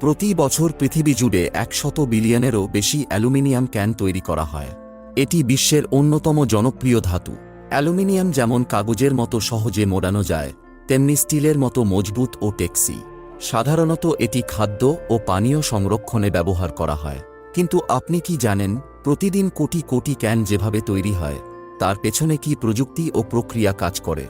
প্রতি বছর পৃথিবী জুড়ে একশত বিলিয়নেরও বেশি অ্যালুমিনিয়াম ক্যান তৈরি করা হয়। এটি বিশ্বের অন্যতম জনপ্রিয় ধাতু। অ্যালুমিনিয়াম যেমন কাগজের মতো সহজে মোড়ানো যায়, তেমনি স্টিলের মতো মজবুত ও টেক্সি। সাধারণত এটি খাদ্য ও পানীয় সংরক্ষণে ব্যবহার করা হয়। কিন্তু আপনি কি জানেন, প্রতিদিন কোটি কোটি ক্যান যেভাবে তৈরি হয়, তার পেছনে কি প্রযুক্তি ও প্রক্রিয়া কাজ করে?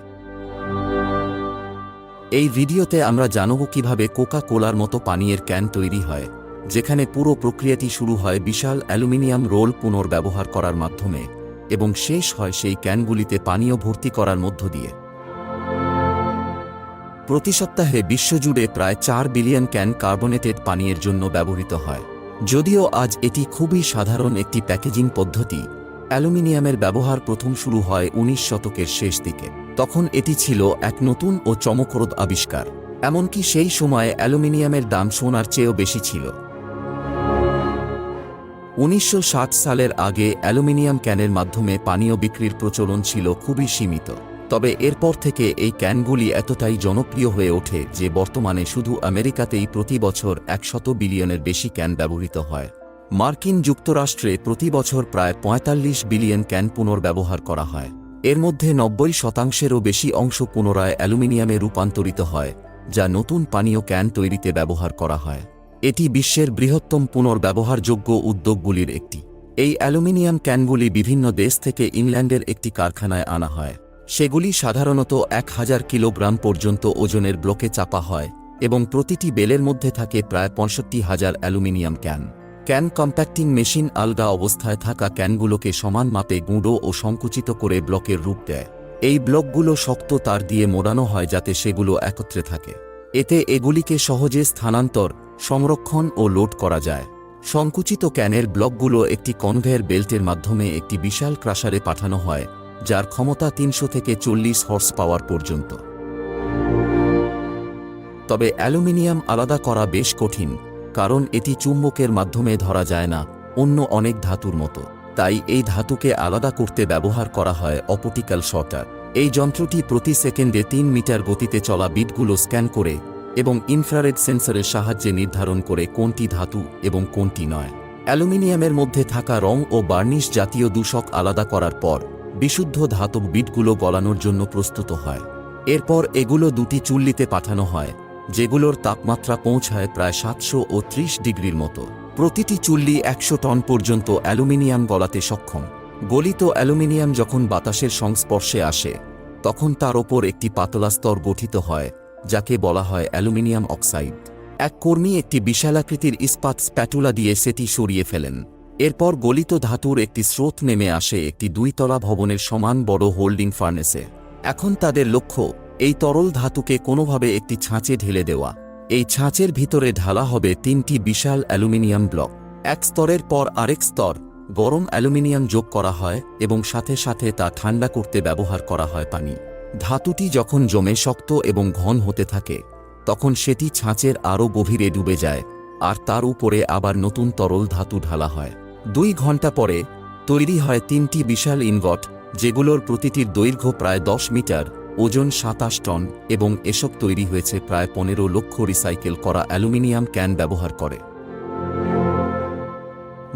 এই ভিডিওতে আমরা জানব কীভাবে কোকা কোলার মতো পানীয়ের ক্যান তৈরি হয়, যেখানে পুরো প্রক্রিয়াটি শুরু হয় বিশাল অ্যালুমিনিয়াম রোল পুনর্ব্যবহার করার মাধ্যমে, এবং শেষ হয় সেই ক্যানগুলিতে পানীয় ভর্তি করার মধ্য দিয়ে। প্রতি সপ্তাহে বিশ্বজুড়ে প্রায় চার বিলিয়ন ক্যান কার্বনেটেড পানীয়ের জন্য ব্যবহৃত হয়। যদিও আজ এটি খুবই সাধারণ একটি প্যাকেজিং পদ্ধতি, অ্যালুমিনিয়ামের ব্যবহার প্রথম শুরু হয় উনিশ শতকের শেষ দিকে। তখন এটি ছিল এক নতুন ও চমকপ্রদ আবিষ্কার, এমনকি সেই সময়ে অ্যালুমিনিয়ামের দাম সোনার চেয়েও বেশি ছিল। উনিশশো সালের আগে অ্যালুমিনিয়াম ক্যানের মাধ্যমে পানীয় বিক্রির প্রচলন ছিল খুবই সীমিত, তবে এরপর থেকে এই ক্যানগুলি এতটাই জনপ্রিয় হয়ে ওঠে যে বর্তমানে শুধু আমেরিকাতেই প্রতি বছর একশত বিলিয়নের বেশি ক্যান ব্যবহৃত হয়। মার্কিন যুক্তরাষ্ট্রে প্রতি বছর প্রায় পঁয়তাল্লিশ বিলিয়ন ক্যান পুনর্ব্যবহার করা হয়। এর মধ্যে নব্বই শতাংশেরও বেশি অংশ পুনরায় অ্যালুমিনিয়ামে রূপান্তরিত হয়, যা নতুন পানীয় ক্যান তৈরিতে ব্যবহার করা হয়। এটি বিশ্বের বৃহত্তম পুনর্ব্যবহারযোগ্য উদ্যোগগুলির একটি। এই অ্যালুমিনিয়াম ক্যানগুলি বিভিন্ন দেশ থেকে ইংল্যান্ডের একটি কারখানায় আনা হয়। সেগুলি সাধারণত এক হাজার কিলোগ্রাম পর্যন্ত ওজনের ব্লকে চাপা হয় এবং প্রতিটি বেলের মধ্যে থাকে প্রায় পঁয়ষট্টি হাজার aluminium can. Can compacting machine আলগা অবস্থায় থাকা ক্যানগুলোকে সমান মাপে গুঁড়ো ও সংকুচিত করে ব্লকের রূপ দেয়। এই ব্লকগুলো শক্ত তার দিয়ে মোড়ানো হয় যাতে সেগুলো একত্রে থাকে। এতে এগুলিকে সহজে স্থানান্তর, সংরক্ষণ ও লোড করা যায়। সংকুচিত ক্যানের ব্লকগুলো একটি কনভেয়ার বেল্টের মাধ্যমে একটি বিশাল ক্রাশারে পাঠানো হয়, যার ক্ষমতা তিনশো থেকে চল্লিশ হর্স পাওয়ার পর্যন্ত। তবে অ্যালুমিনিয়াম আলাদা করা বেশ কঠিন। কারণ এটি চুম্বকের মাধ্যমে ধরা যায় না, অন্য অনেক ধাতুর মতো। তাই এই ধাতুকে আলাদা করতে ব্যবহার করা হয় অপটিক্যাল শটার। এই যন্ত্রটি প্রতি সেকেন্ডে তিন মিটার গতিতে চলা বিটগুলো স্ক্যান করে এবং ইনফ্রারেড সেন্সরের সাহায্যে নির্ধারণ করে কোনটি ধাতু এবং কোনটি নয়। অ্যালুমিনিয়ামের মধ্যে থাকা রং ও বার্নিশ জাতীয় দূষক আলাদা করার পর বিশুদ্ধ ধাতব বিটগুলো গলানোর জন্য প্রস্তুত হয়। এরপর এগুলো দুটি চুল্লিতে পাঠানো হয় যেগুলোর তাপমাত্রা পৌঁছায় প্রায় সাতশো ও ত্রিশ ডিগ্রির মতো। প্রতিটি চুল্লি একশো টন পর্যন্ত অ্যালুমিনিয়াম গলাতে সক্ষম। গলিত অ্যালুমিনিয়াম যখন বাতাসের সংস্পর্শে আসে, তখন তার ওপর একটি পাতলা স্তর গঠিত হয়, যাকে বলা হয় অ্যালুমিনিয়াম অক্সাইড। এক কর্মী একটি বিশালাকৃতির ইস্পাত স্প্যাটুলা দিয়ে সেটি সরিয়ে ফেলেন। এরপর গলিত ধাতুর একটি স্রোত নেমে আসে একটি দুইতলা ভবনের সমান বড় হোল্ডিং ফার্নেসে। এখন তাদের লক্ষ্য এই তরল ধাতুকে কোনোভাবে একটি ছাঁচে ঢেলে দেওয়া। এই ছাঁচের ভিতরে ঢালা হবে তিনটি বিশাল অ্যালুমিনিয়াম ব্লক। এক স্তরের পর আরেক স্তর গরম অ্যালুমিনিয়াম যোগ করা হয় এবং সাথে সাথে তা ঠান্ডা করতে ব্যবহার করা হয় পানি। ধাতুটি যখন জমে শক্ত এবং ঘন হতে থাকে, তখন সেটি ছাঁচের আরও গভীরে ডুবে যায়, আর তার উপরে আবার নতুন তরল ধাতু ঢালা হয়। দুই ঘণ্টা পরে তৈরি হয় তিনটি বিশাল ইনগট, যেগুলোর প্রতিটির দৈর্ঘ্য প্রায় দশ মিটার। ওজন সাতাশ টন এবং এসব তৈরি হয়েছে প্রায় পনেরো লক্ষ রিসাইকেল করা অ্যালুমিনিয়াম ক্যান ব্যবহার করে।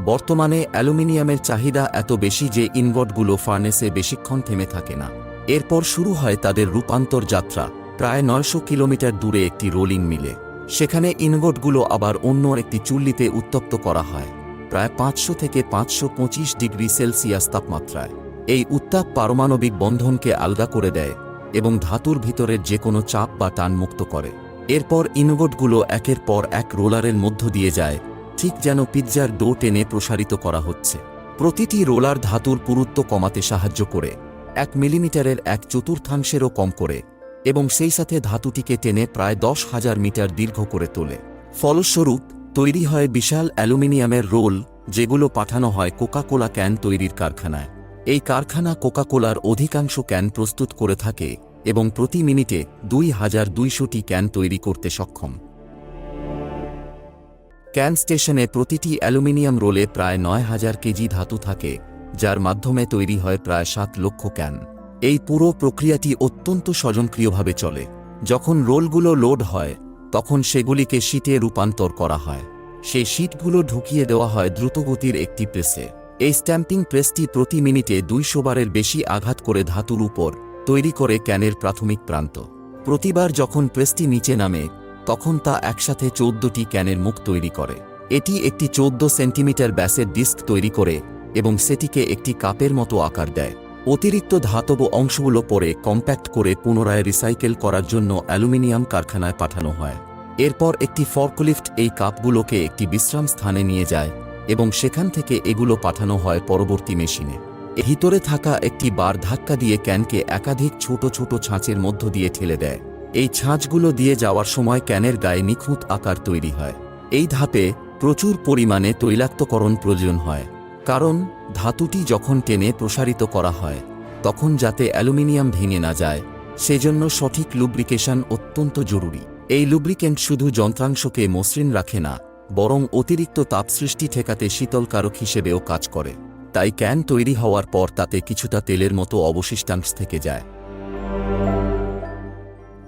বর্তমানে অ্যালুমিনিয়ামের চাহিদা এত বেশি যে ইনগটগুলো ফার্নেসে বেশিক্ষণ থেমে থাকে না। এরপর শুরু হয় তাদের রূপান্তর যাত্রা, প্রায় নয়শো কিলোমিটার দূরে একটি রোলিং মিলে। সেখানে ইনগটগুলো আবার অন্য একটি চুল্লিতে উত্তপ্ত করা হয়, প্রায় পাঁচশো থেকে পাঁচশো পঁচিশ ডিগ্রি সেলসিয়াস তাপমাত্রায়। এই উত্তাপ পারমাণবিক বন্ধনকে আলগা করে দেয় এবং ধাতুর ভিতরের যে কোনো চাপ বা টান মুক্ত করে। এরপর ইনগটগুলো একের পর এক রোলারের মধ্য দিয়ে যায়, ঠিক যেন পিৎজার ডো টেনে প্রসারিত করা হচ্ছে। প্রতিটি রোলার ধাতুর পুরুত্ব কমাতে সাহায্য করে, এক মিলিমিটারের এক চতুর্থাংশেরও কম করে, এবং সেই সাথে ধাতুটিকে টেনে প্রায় দশ হাজার মিটার দীর্ঘ করে তোলে। ফলস্বরূপ, তৈরি হয় বিশাল অ্যালুমিনিয়ামের রোল, যেগুলো পাঠানো হয় কোকা কোলা ক্যান তৈরির কারখানায়। এই কারখানা কোকা কোলার অধিকাংশ ক্যান প্রস্তুত করে থাকে এবং প্রতি মিনিটে দুই হাজার দুইশোটি ক্যান তৈরি করতে সক্ষম। ক্যান স্টেশনে প্রতিটি অ্যালুমিনিয়াম রোলে প্রায় নয় হাজার কেজি ধাতু থাকে, যার মাধ্যমে তৈরি হয় প্রায় সাত লক্ষ ক্যান। এই পুরো প্রক্রিয়াটি অত্যন্ত স্বয়ংক্রিয়ভাবে চলে। যখন রোলগুলো লোড হয়, তখন সেগুলিকে শীটে রূপান্তর করা হয়। সেই শীটগুলো ঢুকিয়ে দেওয়া হয় দ্রুতগতির একটি প্রেসে। এই স্ট্যাম্পিং প্রেসটি প্রতি মিনিটে দুইশো বারের বেশি আঘাত করে ধাতুর উপর তৈরি করে ক্যানের প্রাথমিক প্রান্ত। প্রতিবার যখন প্রেসটি নিচে নামে, তখন তা একসাথে চৌদ্দটি ক্যানের মুখ তৈরি করে। এটি একটি চৌদ্দ সেন্টিমিটার ব্যাসের ডিস্ক তৈরি করে এবং সেটিকে একটি কাপের মতো আকার দেয়। অতিরিক্ত ধাতব অংশগুলো পরে কম্প্যাক্ট করে পুনরায় রিসাইকেল করার জন্য অ্যালুমিনিয়াম কারখানায় পাঠানো হয়। এরপর একটি ফর্কলিফট এই কাপগুলোকে একটি বিশ্রাম স্থানে নিয়ে যায় এবং সেখান থেকে এগুলো পাঠানো হয় পরবর্তী মেশিনে। ভিতরে থাকা একটি বার ধাক্কা দিয়ে ক্যানকে একাধিক ছোট ছোট ছাঁচের মধ্য দিয়ে ঠেলে দেয়। এই ছাঁচগুলো দিয়ে যাওয়ার সময় ক্যানের গায়ে নিখুঁত আকার তৈরি হয়। এই ধাপে প্রচুর পরিমাণে তৈলাক্তকরণ প্রয়োজন হয়। কারণ, ধাতুটি যখন টেনে প্রসারিত করা হয়, তখন যাতে অ্যালুমিনিয়াম ভেঙে না যায়, সেজন্য সঠিক লুব্রিকেশন অত্যন্ত জরুরি। এই লুব্রিকেন্ট শুধু যন্ত্রাংশকে মসৃণ রাখে না বরং অতিরিক্ত তাপ সৃষ্টি ঠেকাতে শীতলকারক হিসেবেও কাজ করে। তাই ক্যান তৈরি হওয়ার পর তাতে কিছুটা তেলের মতো অবশিষ্টাংশ থেকে যায়।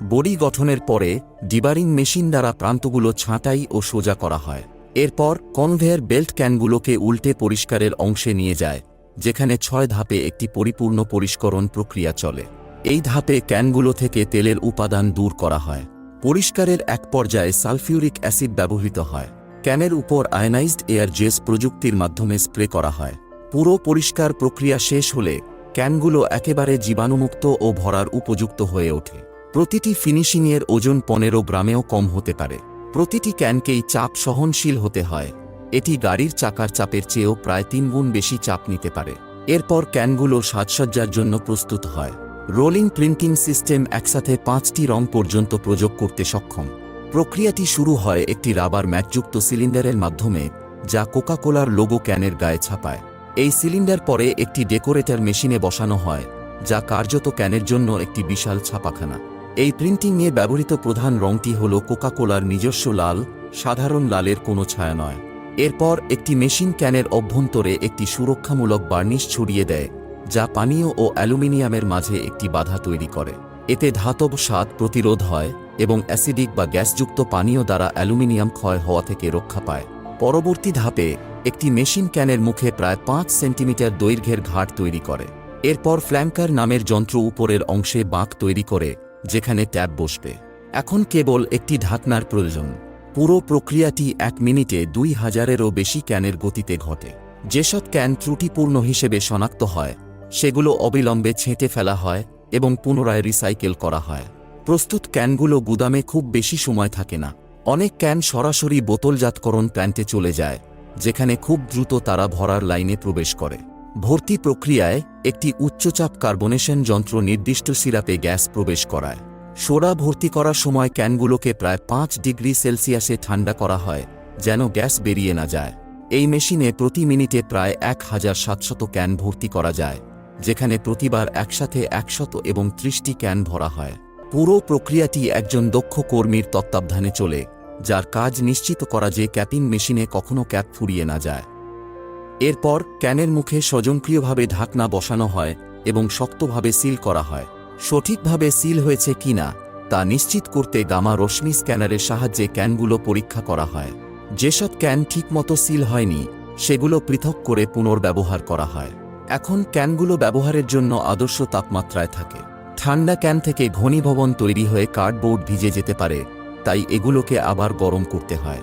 বডি গঠনের পরে ডিবারিং মেশিন দ্বারা প্রান্তগুলো ছাঁটাই ও সোজা করা হয়। এরপর কনভেয়ার বেল্ট ক্যানগুলোকে উল্টে পরিষ্কারের অংশে নিয়ে যায়, যেখানে ছয় ধাপে একটি পরিপূর্ণ পরিষ্করণ প্রক্রিয়া চলে। এই ধাপে ক্যানগুলো থেকে তেলের উপাদান দূর করা হয়। পরিষ্কারের এক পর্যায়ে সালফিউরিক অ্যাসিড ব্যবহৃত হয়। ক্যানের উপর আয়নাইজড এয়ার জেস প্রযুক্তির মাধ্যমে স্প্রে করা হয়। পুরো পরিষ্কার প্রক্রিয়া শেষ হলে ক্যানগুলো একেবারে জীবাণুমুক্ত ও ভরার উপযুক্ত হয়ে ওঠে। প্রতিটি ফিনিশিংয়ের ওজন পনেরো গ্রামেও কম হতে পারে। প্রতিটি ক্যানকেই চাপ সহনশীল হতে হয়। এটি গাড়ির চাকার চাপের চেয়েও প্রায় তিন গুণ বেশি চাপ নিতে পারে। এরপর ক্যানগুলো সাজসজ্জার জন্য প্রস্তুত হয়। রোলিং প্রিন্টিং সিস্টেম একসাথে পাঁচটি রং পর্যন্ত প্রযোগ করতে সক্ষম। প্রক্রিয়াটি শুরু হয় একটি রাবার ম্যাটযুক্ত সিলিন্ডারের মাধ্যমে, যা কোকাকোলার লোগো ক্যানের গায়ে ছাপায়। এই সিলিন্ডার পরে একটি ডেকোরেটর মেশিনে বসানো হয়, যা কার্যত ক্যানের জন্য একটি বিশাল ছাপাখানা। এই প্রিন্টিংয়ে ব্যবহৃত প্রধান রংটি হল কোকাকোলার নিজস্ব লাল, সাধারণ লালের কোনো ছায়া নয়। এরপর একটি মেশিন ক্যানের অভ্যন্তরে একটি সুরক্ষামূলক বার্নিশ ছড়িয়ে দেয়, যা পানীয় ও অ্যালুমিনিয়ামের মাঝে একটি বাধা তৈরি করে। এতে ধাতব স্বাদ প্রতিরোধ হয়। এবং অ্যাসিডিক বা গ্যাসযুক্ত পানীয় দ্বারা অ্যালুমিনিয়াম ক্ষয় হওয়া থেকে রক্ষা পায়। পরবর্তী ধাপে, একটি মেশিন ক্যানের মুখে প্রায় পাঁচ সেন্টিমিটার দৈর্ঘ্যের ঘাট তৈরি করে। এরপর ফ্ল্যাঙ্কার নামের যন্ত্র উপরের অংশে বাঁক তৈরি করে, যেখানে ট্যাব বসবে। এখন কেবল একটি ঢাকনার প্রয়োজন। পুরো প্রক্রিয়াটি এক মিনিটে দুই হাজারেরও বেশি ক্যানের গতিতে ঘটে। যেসব ক্যান ত্রুটিপূর্ণ হিসেবে শনাক্ত হয়, সেগুলো অবিলম্বে ছেঁটে ফেলা হয় এবং পুনরায় রিসাইকেল করা হয়। প্রস্তুত ক্যানগুলো গুদামে খুব বেশি সময় থাকে না। অনেক ক্যান সরাসরি বোতলজাতকরণ প্ল্যান্টে চলে যায়, যেখানে খুব দ্রুত তারা ভরার লাইনে প্রবেশ করে। ভর্তি প্রক্রিয়ায় একটি উচ্চচাপ কার্বনেশন যন্ত্র নির্দিষ্ট সিরাপে গ্যাস প্রবেশ করায়। সোডা ভর্তি করার সময় ক্যানগুলোকে প্রায় পাঁচ ডিগ্রি সেলসিয়াসে ঠান্ডা করা হয়, যেন গ্যাস বেরিয়ে না যায়। এই মেশিনে প্রতি মিনিটে প্রায় এক হাজার সাতশত ক্যান ভর্তি করা যায়, যেখানে প্রতিবার একসাথে একশত এবং ত্রিশটি ক্যান ভরা হয়। পুরো প্রক্রিয়াটি একজন দক্ষ কর্মীর তত্ত্বাবধানে চলে, যার কাজ নিশ্চিত করা যে ক্যাপিং মেশিনে কখনো ক্যাপ ফুরিয়ে না যায়। এরপর ক্যানের মুখে স্বজনক্রিয়ভাবে ঢাকনা বসানো হয় এবং শক্তভাবে সিল করা হয়। সঠিকভাবে সিল হয়েছে কিনা তা নিশ্চিত করতে গামা রশ্মি স্ক্যানারের সাহায্যে ক্যানগুলো পরীক্ষা করা হয়। যেসব ক্যান ঠিকমতো সিল হয়নি, সেগুলো পৃথক করে পুনর্ব্যবহার করা হয়। এখন ক্যানগুলো ব্যবহারের জন্য আদর্শ তাপমাত্রায় থাকে। ঠান্ডা ক্যান থেকে ঘনীভবন তৈরি হয়ে কার্ডবোর্ড ভিজে যেতে পারে, তাই এগুলোকে আবার গরম করতে হয়।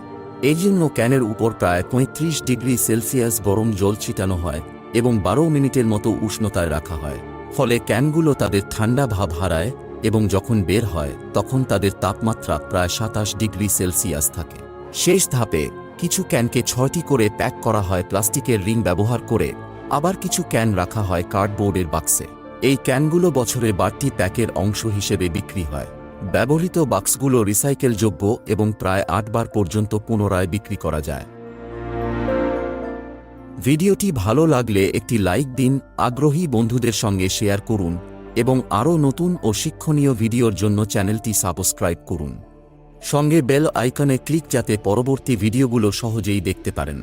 এই জন্য ক্যানের উপর প্রায় পঁয়ত্রিশ ডিগ্রি সেলসিয়াস গরম জল ছিটানো হয় এবং বারো মিনিটের মতো উষ্ণতায় রাখা হয়। ফলে ক্যানগুলো তাদের ঠান্ডা ভাব হারায় এবং যখন বের হয়, তখন তাদের তাপমাত্রা প্রায় সাতাশ ডিগ্রি সেলসিয়াস থাকে। শেষ ধাপে কিছু ক্যানকে ছয়টি করে প্যাক করা হয় প্লাস্টিকের রিং ব্যবহার করে, আবার কিছু ক্যান রাখা হয় কার্ডবোর্ডের বাক্সে। এই ক্যানগুলো বছরে বাড়তি প্যাকের অংশ হিসেবে বিক্রি হয়। ব্যবহৃত বাক্সগুলো রিসাইকেলযোগ্য এবং প্রায় আটবার পর্যন্ত পুনরায় বিক্রি করা যায়। ভিডিওটি ভালো লাগলে একটি লাইক দিন, আগ্রহী বন্ধুদের সঙ্গে শেয়ার করুন এবং আরও নতুন ও শিক্ষণীয় ভিডিওর জন্য চ্যানেলটি সাবস্ক্রাইব করুন। সঙ্গে বেল আইকনে ক্লিক যাতে পরবর্তী ভিডিওগুলো সহজেই দেখতে পারেন।